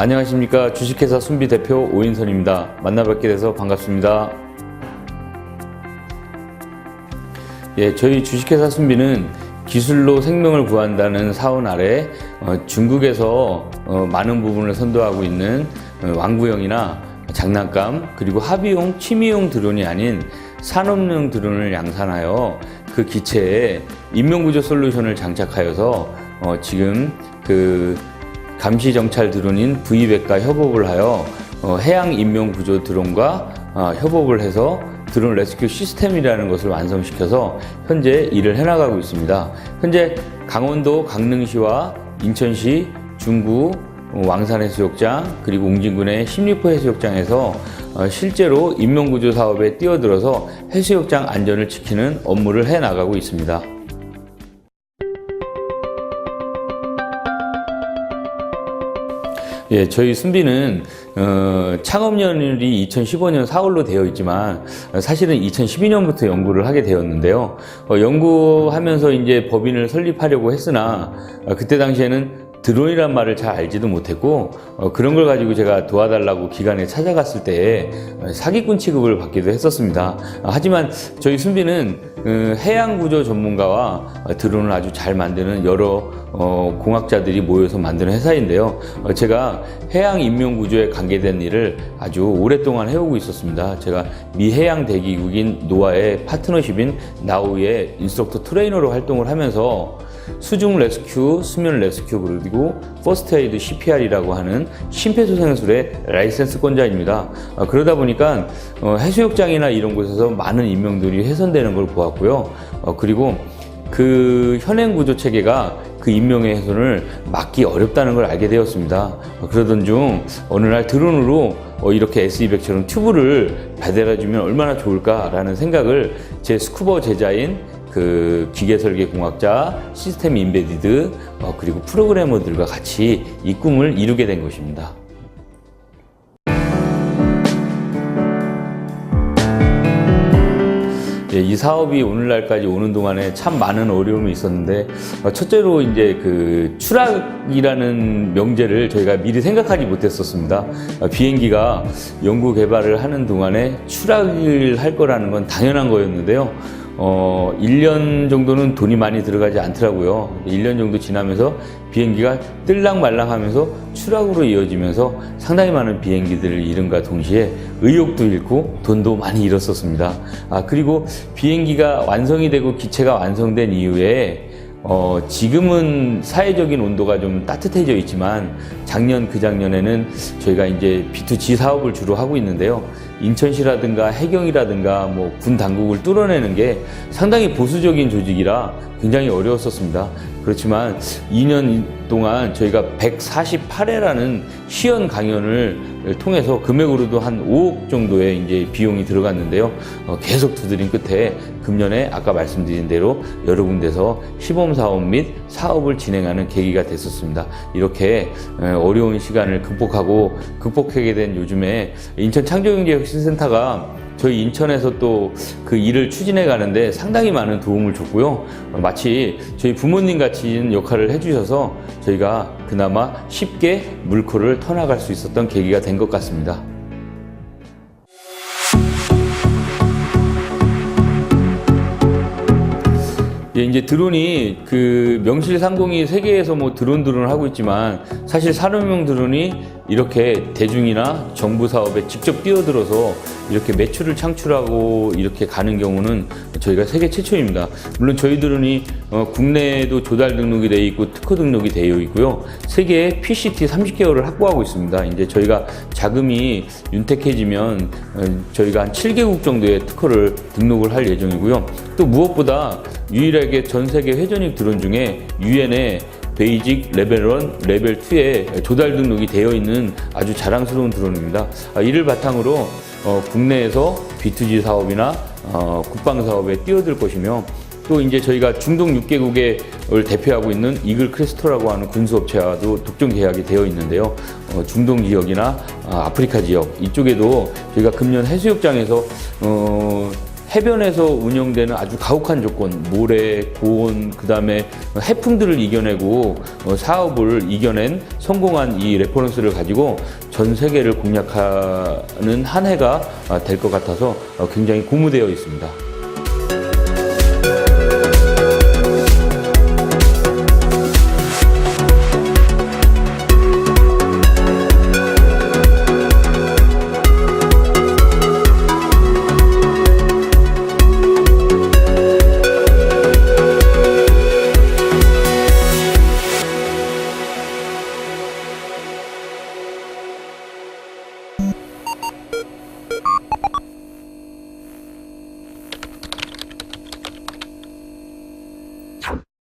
안녕하십니까 주식회사 순비 대표 오인선입니다. 만나뵙게 돼서 반갑습니다. 예, 저희 주식회사 순비는 기술로 생명을 구한다는 사원 아래 어, 중국에서 어, 많은 부분을 선도하고 있는 어, 왕구형이나 장난감 그리고 합의용 취미용 드론이 아닌 산업용 드론을 양산하여 그 기체에 인명구조 솔루션을 장착하여서 어, 지금 그 감시 정찰 드론인 V100과 협업을 하여 어, 해양 인명 구조 드론과 어, 협업을 해서 드론 레스큐 시스템이라는 것을 완성시켜서 현재 일을 해나가고 있습니다. 현재 강원도 강릉시와 인천시 중구 어, 왕산해수욕장 그리고 웅진군의 십리포 해수욕장에서 어, 실제로 인명구조 사업에 뛰어들어서 해수욕장 안전을 지키는 업무를 해나가고 있습니다. 예, 저희 순비는 어, 창업연일이 2015년 4월로 되어 있지만 어, 사실은 2012년부터 연구를 하게 되었는데요. 어, 연구하면서 이제 법인을 설립하려고 했으나 어, 그때 당시에는 드론이란 말을 잘 알지도 못했고 어, 그런 걸 가지고 제가 도와달라고 기관에 찾아갔을 때 어, 사기꾼 취급을 받기도 했었습니다. 어, 하지만 저희 순비는 어, 해양 구조 전문가와 어, 드론을 아주 잘 만드는 여러 어, 공학자들이 모여서 만드는 회사인데요. 어, 제가 해양 인명 구조에 관계된 일을 아주 오랫동안 해오고 있었습니다. 제가 미 해양 대기국인 노아의 파트너십인 나우의 인스트럭터 트레이너로 활동을 하면서 수중 레스큐, 수면 레스큐 그리고 퍼스트 에이드 CPR이라고 하는 심폐소생술의 라이센스권자입니다. 아, 그러다 보니까 어, 해수욕장이나 이런 곳에서 많은 인명들이 훼손되는 걸 보았고요. 어, 그리고 그 현행 구조 체계가 그 인명의 훼손을 막기 어렵다는 걸 알게 되었습니다. 어, 그러던 중 어느 날 드론으로 어, 이렇게 S200처럼 튜브를 배달해주면 얼마나 좋을까라는 생각을 제 스쿠버 제자인 그 기계 설계 공학자, 시스템 인베디드, 어, 그리고 프로그래머들과 같이 이 꿈을 이루게 된 것입니다. 예, 이 사업이 오늘날까지 오는 동안에 참 많은 어려움이 있었는데 어, 첫째로 이제 그 추락이라는 명제를 저희가 미리 생각하지 못했었습니다. 어, 비행기가 연구 개발을 하는 동안에 추락을 할 거라는 건 당연한 거였는데요. 어, 1년 정도는 돈이 많이 들어가지 않더라고요. 1년 정도 지나면서 비행기가 뜰랑말랑 하면서 추락으로 이어지면서 상당히 많은 비행기들을 잃음과 동시에 의욕도 잃고 돈도 많이 잃었었습니다. 아, 그리고 비행기가 완성이 되고 기체가 완성된 이후에 어, 지금은 사회적인 온도가 좀 따뜻해져 있지만 작년 그 작년에는 저희가 이제 B2G 사업을 주로 하고 있는데요. 인천시라든가 해경이라든가 뭐 군 당국을 뚫어내는 게 상당히 보수적인 조직이라 굉장히 어려웠었습니다. 그렇지만 2년 동안 저희가 148회라는 시연 강연을 통해서 금액으로도 한 5억 정도의 이제 비용이 들어갔는데요. 어, 계속 두드린 끝에 금년에 아까 말씀드린 대로 여러 군데서 시범 사업 및 사업을 진행하는 계기가 됐었습니다. 이렇게 에, 어려운 시간을 극복하고 극복하게 된 요즘에 인천 창조경제혁신센터가 저희 인천에서 또 그 일을 추진해 가는데 상당히 많은 도움을 줬고요. 어, 마치 저희 부모님 같은 역할을 해주셔서 저희가 그나마 쉽게 물꼬를 터나갈 수 있었던 계기가 된 것 같습니다. 예, 이제 드론이 그 명실 상공히 세계에서 뭐 드론 드론을 하고 있지만 사실 산업용 드론이 이렇게 대중이나 정부 사업에 직접 뛰어들어서 이렇게 매출을 창출하고 이렇게 가는 경우는 저희가 세계 최초입니다. 물론 저희 드론이 어, 국내에도 조달 등록이 되어 있고 특허 등록이 되어 있고요. 세계에 PCT 30개월을 확보하고 있습니다. 이제 저희가 자금이 윤택해지면 어, 저희가 한 7개국 정도의 특허를 등록을 할 예정이고요. 또 무엇보다 유일하게 전 세계 회전익 드론 중에 유엔에 베이직 레벨 1, 레벨 2에 조달 등록이 되어 있는 아주 자랑스러운 드론입니다. 아, 이를 바탕으로 어, 국내에서 B2G 사업이나 어, 국방 사업에 뛰어들 것이며 또 이제 저희가 중동 6개국을 대표하고 있는 이글 크리스토라고 하는 군수업체와도 독점 계약이 되어 있는데요. 어, 중동 지역이나 아, 아프리카 지역 이쪽에도 저희가 금년 해수욕장에서 어, 해변에서 운영되는 아주 가혹한 조건, 모래, 고온, 그 다음에 해풍들을 이겨내고 어, 사업을 이겨낸 성공한 이 레퍼런스를 가지고 전 세계를 공략하는 한 해가 될 것 같아서 어, 굉장히 고무되어 있습니다.